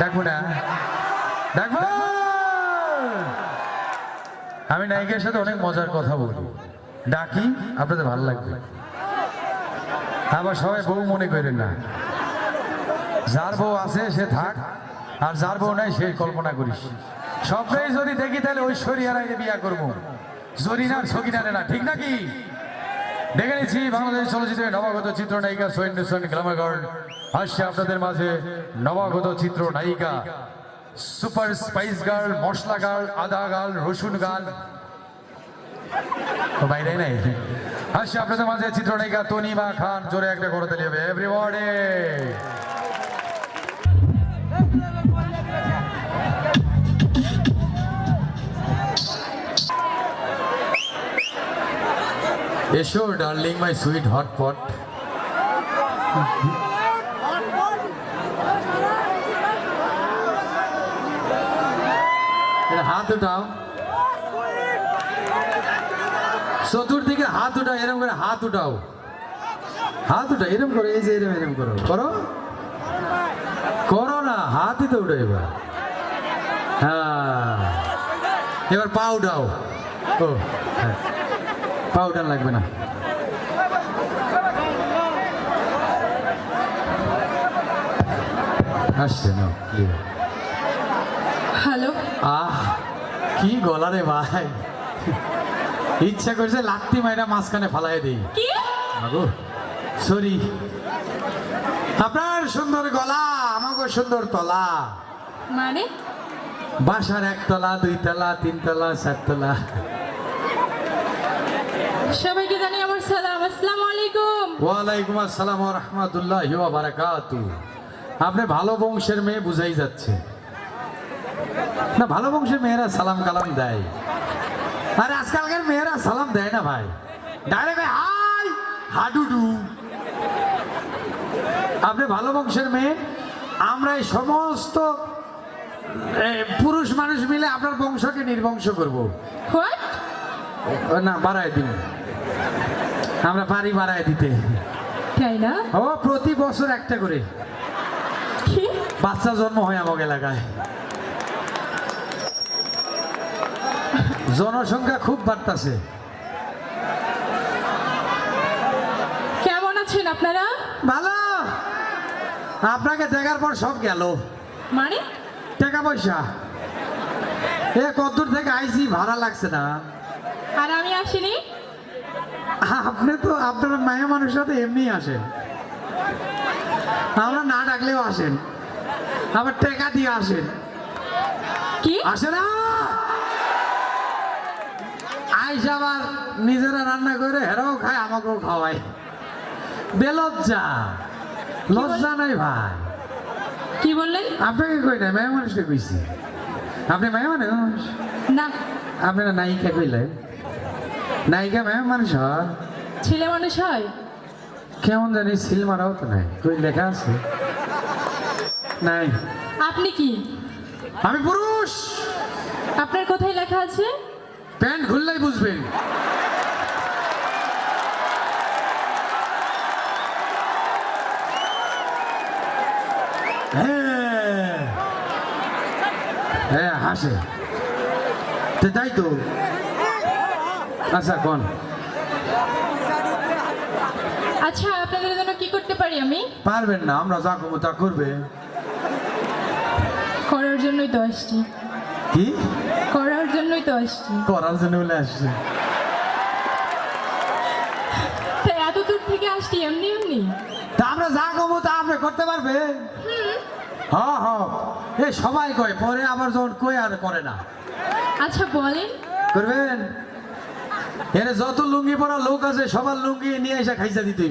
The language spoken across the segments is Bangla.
ডাকবো না। ডাকবো আমি নায়িকার সাথে অনেক মজার কথা বলি। ডাকি, আপনাদের ভালো লাগবে। আবার সবাই বউ মনে করেন না। যার বউ আছে, সে থাক। আর যার বউ নাই, সে কল্পনা করিস। স্বপ্নেই যদি দেখি, তাহলে ঐশ্বরিয়া রায়কে বিয়া করব। জরিনার সকিনারে না, ঠিক নাকি? দেখে নিচ্ছি, বাংলাদেশ চলচ্চিত্রের নবাগত চিত্র নায়িকা সৈন্য সৈন্য গ্লামার আসছে আপনাদের মাঝে নবাগত চিত্র নায়িকা সুপার স্পাইস গার্ল, মশলা গার্ল, আদা গার্ল, রসুন গার্ল। বাইরে নাই। আসছে আপনাদের মাঝে চিত্র নায়িকা তনিমা খান, জোরে একটা করে দিলে হবে এসো darling my sweet hot pot হাত উঠাও চতুর্দিকে হাত উঠাও এরম করে হাত উঠাও হাত উঠাও এরম করো এই যে এরম এরম করো করো করো না হাতই তো উঠো এবার হ্যাঁ এবার পা উঠাও ও হ্যাঁ পা উঠান লাগবে না। আসছে না হ্যালো। আহ কি গলা রে ভাই। ইচ্ছা করছে লাত্তি মাইরা মাঝখানে ফালাই দিই। সরি। আপনার সুন্দর গলা আমাকে সুন্দর তলা। মানে? বাসার একতলা দুইতলা তিনতলা চারতলা। সবাইকে জানি আমার সালাম। আসসালামু আলাইকুম। ওয়ালাইকুম আসসালাম রহমতুল্লাহ বারাকাতু। আপনি ভালো বংশের মেয়ে বুঝাই যাচ্ছে। না ভালো বংশের মেয়েরা সালাম কালাম দেয়। আর আজকালকার মেয়েরা সালাম দেয় না ভাই। ডাইরেক্ট হাই হাডুডু। আপনি ভালো বংশের মেয়ে আমরা এই সমস্ত পুরুষ মানুষ মিলে আপনার বংশকে নির্বংশ করব। না বাড়ায় দিন। আমরা পারি বাড়ায় দিতে। তাই না? ও প্রতি বছর একটা করে। কি? বাচ্চা জন্ম হয় আমার এলাকায়। জনসংখ্যা খুব বাড়তাছে। কেমন আছেন আপনারা? ভালো। আপনাকে দেখার পর সব গেল। মানে? টাকা পয়সা। এ কতদূর থেকে আইসি ভাড়া লাগছে না। আর আমি আসিনি? আপনি তো আপনার মায়া মানুষের সাথে এমনি আসেন। আমরা না ডাকলেও আসেন। আবার টাকা দিয়ে আসেন। কি? আসে না? আইসা আবার নিজেরা রান্না করে হেরাও খায় আমাকেও খাওয়ায়। বেলজ্জা। লজ্জা নাই ভাই। কি বললেন? আপনাকে কই নাই? মায়া মানুষকে কইছি। আপনি মায়া মানুষ? না। আপনারা নায়িকা কইলেন? নায়িকা মায়া মানুষ হয়? ছেলে মানুষ হয়? কেমন জানি সিল মারাও তো নাই। কই লেখা আছে? নাই। আপনি কি? আমি পুরুষ! আপনার কোথায় লেখা আছে? প্যান্ট খুললেই বুঝবেন। হ্যাঁ। হ্যাঁ হাসে। তো তাই তো। আচ্ছা কোন? আচ্ছা আপনাদের জন্য কি করতে পারি আমি? পারবেন না আমরা যা করব তা করবে। করার জন্যই তো আসছি। কি? করার জন্যই তো আসছি। করার জন্য বলে আসছে। তা এত দূর থেকে আসছি এমনি এমনি? তা আমরা যা করব তা আপনি করতে পারবে? হ্যাঁ হ্যাঁ। এ সবাই কয় পরে আবার যখন কই আর করে না। আচ্ছা বলেন। করবেন? এর যত লুঙ্গি পরা লোক আছে সবার লুঙ্গি নিয়ে এসে খাইসা দিতে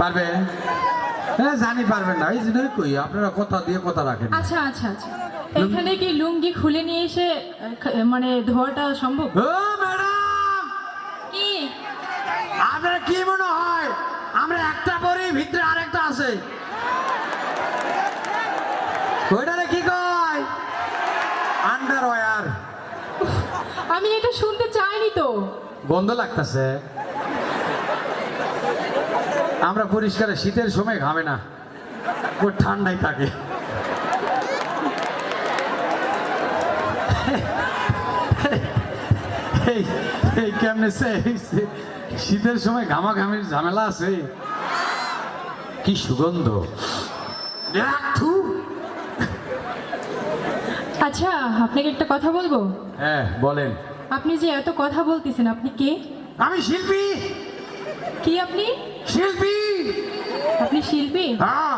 পারবেন? হ্যাঁ জানি পারবেন না। এই জন্যই কই আপনারা কথা দিয়ে কথা রাখেন আচ্ছা আচ্ছা আচ্ছা। এখানে কি লুঙ্গি খুলে নিয়ে এসে মানে ধোয়াটা সম্ভব? ও ম্যাডাম! কি? আপনার কি মনে হয়? আমরা একটা পরেই ভিতরে আরেকটা আছে। ওইটারে কি কয়? আন্ডারওয়্যার আমি এটা শুনতে চাইনি তো। গন্ধ লাগতেছে। আমরা পরিষ্কার শীতের সময় ঘামে না। ও ঠান্ডায় থাকে। এই কেমনে শীতের সময় ঘামাঘামির ঝামেলা আছে? কি সুগন্ধ। আচ্ছা আপনাকে একটা কথা বলব? হ্যাঁ বলেন। আপনি যে এত কথা বলতেছেন আপনি কে? আমি শিল্পী। কি আপনি? শিল্পী। আপনি শিল্পী? হ্যাঁ।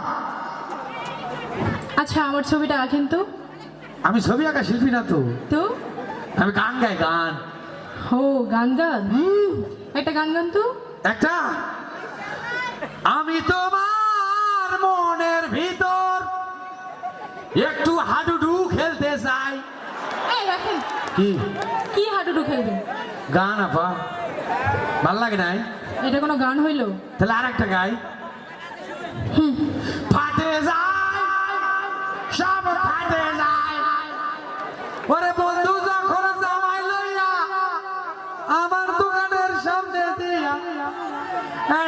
আচ্ছা আমার ছবিটা আঁকেন তো। আমি ছবি আঁকা শিল্পী না তো। তো? আমি গান গাই গান। ও গান গান? একটা গান গান তো? একটা? আমি তোমার মনের ভিতর একটু হাডুডু খেলতে চাই এই রাখেন কি? কি হাডুডু খেলবেন গান আপা। ভালো লাগে নাই? এটা কোনো গান হইল? তাহলে আর একটা গাই ফাটে যায় সব ফাটে যায়। ওরে বন্ধু যখন জামাই লইয়া আমার দোকানের সামনে দিয়া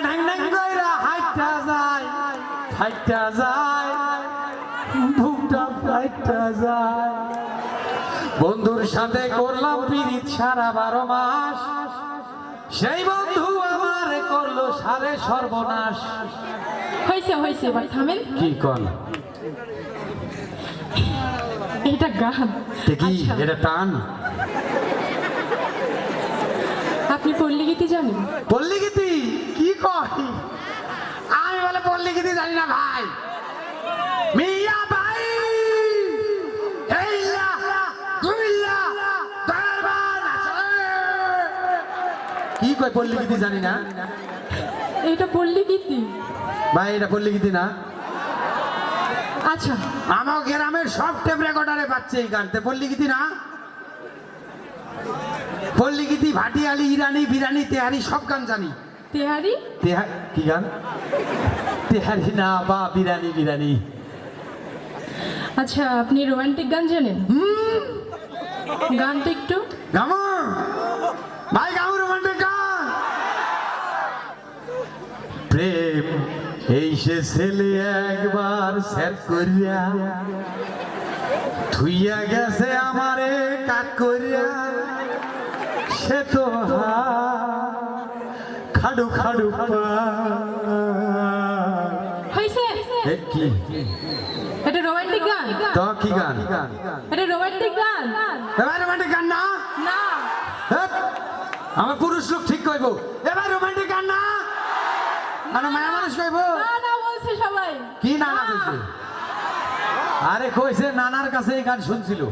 ঢ্যাং ঢ্যাং কইরা হাইটা যায় হাইটা যায় বুকটা ফাইটা যায়। বন্ধুর সাথে করলাম পিরিত সারা বারো মাস। সেই বন্ধু আমার করল সারে সর্বনাশ। হয়েছে হয়েছে এবার থামেন। কি কন? এটা গান। কি? আচ্ছা, এটা টান? আপনি পল্লী গীতি জানেন? পল্লী গীতি কি কয়? আমি বলে পল্লী গীতি জানি না ভাই। ভাই কয় পল্লী গীতি জানি না? এটা পল্লী গীতি। ভাই এটা পল্লী গীতি না? আচ্ছা। আমার গ্রামের সব টেপ রেকর্ডারে পাচ্ছে এই গানতে। পল্লী গীতি না? পল্লী গীতি ভাটিয়ালি ইরানি বিরানি তেহারি সব গান জানি। তেহারি? তেহা- কি গান? তেহারি না বা বিরানি বিরানি। আচ্ছা আপনি রোমান্টিক গান জানেন? গান তো একটু। গামু ভাই গামু রোমান্টিক গান প্রেম এই সে ছেলে একবার সেট করিয়া থুইয়া গেছে আমারে কাক করিয়া। সে তো খাডু খাডু কি? এটা রোমান্টিক গান? তো কি গান? এটা রোমান্টিক গান? রোমান্টিক গান না? না। হেৎ, আমার পুরুষ লোক ঠিক কইব। এবার রোমান্টিক গান না? আর মায়া মানুষ কইব? কি নানা কইছে? আরে কইছে নানার কাছে এই গান শুনছিল।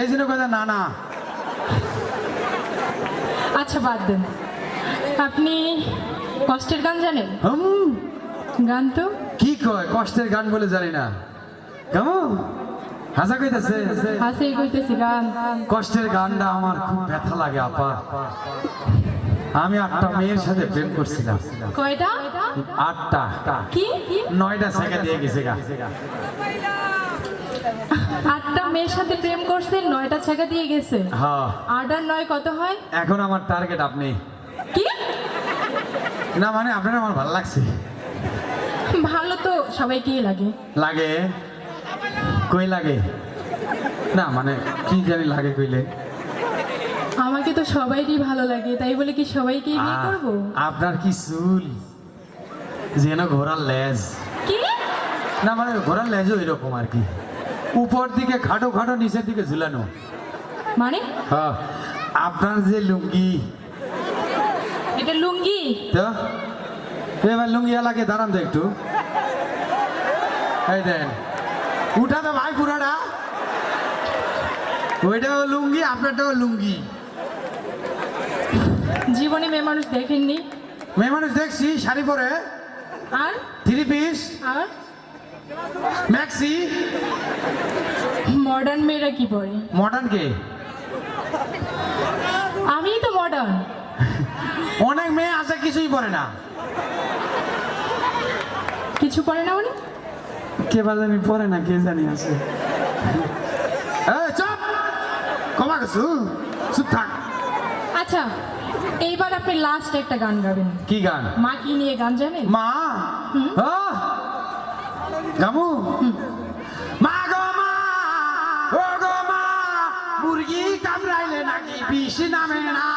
এই জন্য কইছে নানা। আচ্ছা বাদ দেন। আপনি কষ্টের গান জানেন? হুম। গান তো? কি কয়? কষ্টের গান বলে জানি না। কেমন? হাসা কইতাছে? হাসে কইতেছি গান। কষ্টের গানটা আমার খুব ব্যথা লাগে আপা। আমি আটটা মেয়ের সাথে প্রেম করছিলাম। কয়টা? আটটা। কি? নয়টা শেখা দিয়ে গেছে গা। আটটা মেয়ের সাথে প্রেম করছে নয়টা ছেঁকা দিয়ে গেছে। হ্যাঁ আট আর নয় কত হয়? এখন আমার টার্গেট আপনি। কি? না মানে আপনার আমার ভালো লাগছে। ভালো তো সবাইকেই লাগে? লাগে। কই লাগে? না মানে কি জানি লাগে কইলে। আমাকে তো সবাইরই ভালো লাগে তাই বলে কি সবাইকেই বিয়ে করব? আপনার কি চুল? যেন ঘোড়ার লেজ। কি? না মানে ঘোড়ার লেজও এরকম আর কি। উপর দিকে খাটো খাটো নিচের দিকে ঝুলানো। মানে? হ্যাঁ আপনার যে লুঙ্গি। এটা লুঙ্গি? তো? এবার লুঙ্গি এলাকে দাঁড়ান তো একটু। এই দেন। উঠা তো ভাই পুরাটা। ওইটাও লুঙ্গি আপনারটাও লুঙ্গি। জীবনে মেয়ে মানুষ দেখেননি। মেয়ে মানুষ দেখছি শাড়ি পরে। আর? Three piece. আর? ম্যাক্সি। মডার্ন মেয়েরা কি পরে? মডার্ন কে? আমি তো মডার্ন। অনেক মেয়ে আছে কিছুই পরে না। কিছু পরে না উনি? কে বা জানি পরে না কে জানি আছে। চুপ! কমা গেছু চুপ থাক। আচ্ছা এইবার আপনি লাস্ট একটা গান গাবেন। কি গান? মা কি নিয়ে গান জানেন? মা? গামু হ্যাঁ? মা গো মা ও গো মা মুরগি কামড়াইলে নাকি বিষ নামে না?